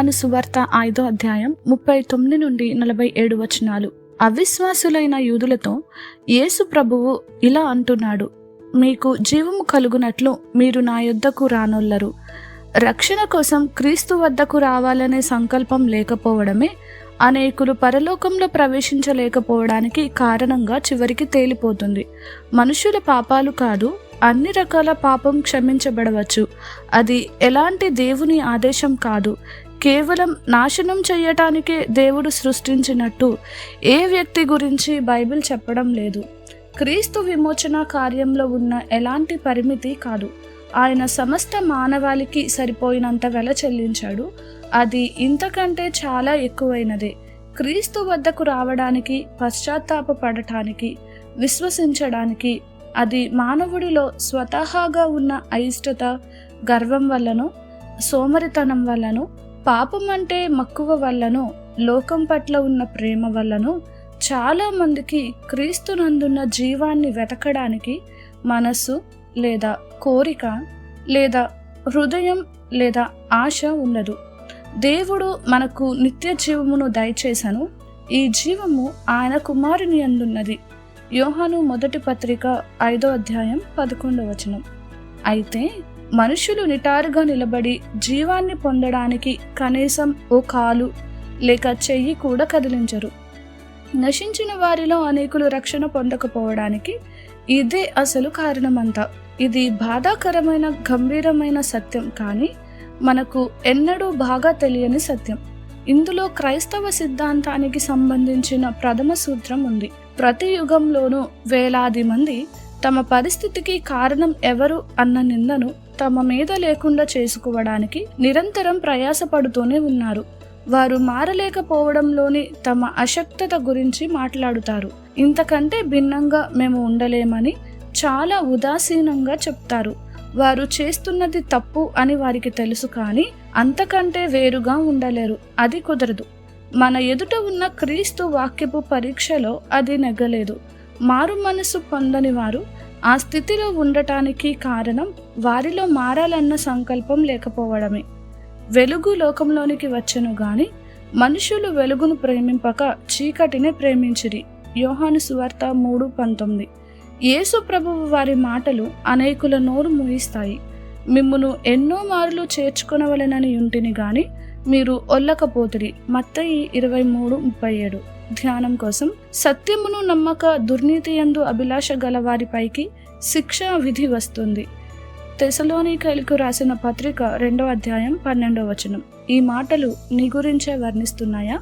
యోహాను సువార్త ఐదో అధ్యాయం ముప్పై తొమ్మిది నుండి నలభై ఏడు వచనాలు. అవిశ్వాసులైన యూదులతో యేసు ప్రభువు ఇలా అంటున్నాడు మీకు జీవము కలుగునట్లు మీరు నా యొద్దకు రానొల్లరు. రక్షణ కోసం క్రీస్తు వద్దకు రావాలనే సంకల్పం లేకపోవడమే అనేకులు పరలోకంలో ప్రవేశించలేకపోవడానికి కారణంగా చివరికి తేలిపోతుంది. మనుషుల పాపాలు కాదు అన్ని రకాల పాపం క్షమించబడవచ్చు. అది ఎలాంటి దేవుని ఆదేశం కాదు. కేవలం నాశనం చేయటానికే దేవుడు సృష్టించినట్టు ఏ వ్యక్తి గురించి బైబిల్ చెప్పడం లేదు. క్రీస్తు విమోచన కార్యంలో ఉన్న ఎలాంటి పరిమితి కాదు. ఆయన సమస్త మానవాళికి సరిపోయినంత వెల చెల్లించాడు. అది ఇంతకంటే చాలా ఎక్కువైనదే. క్రీస్తు వద్దకు రావడానికి పశ్చాత్తాప పడటానికి విశ్వసించడానికి అది మానవుడిలో స్వతహాగా ఉన్న అయిష్టత గర్వం వల్లనో సోమరితనం వల్లనో పాపం అంటే మక్కువ వల్లనో లోకం పట్ల ఉన్న ప్రేమ వల్లనో చాలా మందికి క్రీస్తునందున్న జీవాన్ని వెతకడానికి మనస్సు లేదా కోరిక లేదా హృదయం లేదా ఆశ ఉండదు. దేవుడు మనకు నిత్య జీవమును దయచేశాను ఈ జీవము ఆయన కుమారుని అందున్నది. యోహాను మొదటి పత్రిక ఐదో అధ్యాయం పదకొండవ వచనం. అయితే మనుషులు నిటారుగా నిలబడి జీవాన్ని పొందడానికి కనీసం ఓ కాలు లేక చెయ్యి కూడా కదిలించరు. నశించిన వారిలో అనేకులు రక్షణ పొందకపోవడానికి ఇదే అసలు కారణమంతా. ఇది బాధాకరమైన గంభీరమైన సత్యం కానీ మనకు ఎన్నడూ బాగా తెలియని సత్యం. ఇందులో క్రైస్తవ సిద్ధాంతానికి సంబంధించిన ప్రథమ సూత్రం ఉంది. ప్రతి యుగంలోనూ వేలాది మంది తమ పరిస్థితికి కారణం ఎవరు అన్న నిందను తమ మీద లేకుండా చేసుకోవడానికి నిరంతరం ప్రయాసపడుతూనే ఉన్నారు. వారు మారలేకపోవడంలోని తమ అశక్తత గురించి మాట్లాడుతారు. ఇంతకంటే భిన్నంగా మేము ఉండలేమని చాలా ఉదాసీనంగా చెప్తారు. వారు చేస్తున్నది తప్పు అని వారికి తెలుసు కానీ అంతకంటే వేరుగా ఉండలేరు. అది కుదరదు. మన ఎదుట ఉన్న క్రీస్తు వాక్యపు పరీక్షలో అది నెగ్గలేదు. మారు మనసు పొందని వారు ఆ స్థితిలో ఉండటానికి కారణం వారిలో మారాలన్న సంకల్పం లేకపోవడమే. వెలుగు లోకంలోనికి వచ్చెను గాని మనుషులు వెలుగును ప్రేమింపక చీకటిని ప్రేమించిరి. యోహాను సువార్త మూడు పంతొమ్మిది. యేసు ప్రభువు వారి మాటలు అనేకుల నోరు ముగిస్తాయి మిమ్మును ఎన్నో మార్లు చేర్చుకొనవలెనని ఉంటిని గాని మీరు ఒల్లకపోతిరి. మత్తయి ఇరవై మూడు ముప్పై ఏడు. ధ్యానం కోసం సత్యమును నమ్మక దుర్నీతి యందు అభిలాష గల వారిపైకి శిక్ష విధి వస్తుంది. తెసలోనికలకు రాసిన పత్రిక రెండవ అధ్యాయం పన్నెండవ వచనం. ఈ మాటలు నీ గురించే వర్ణిస్తున్నాయా?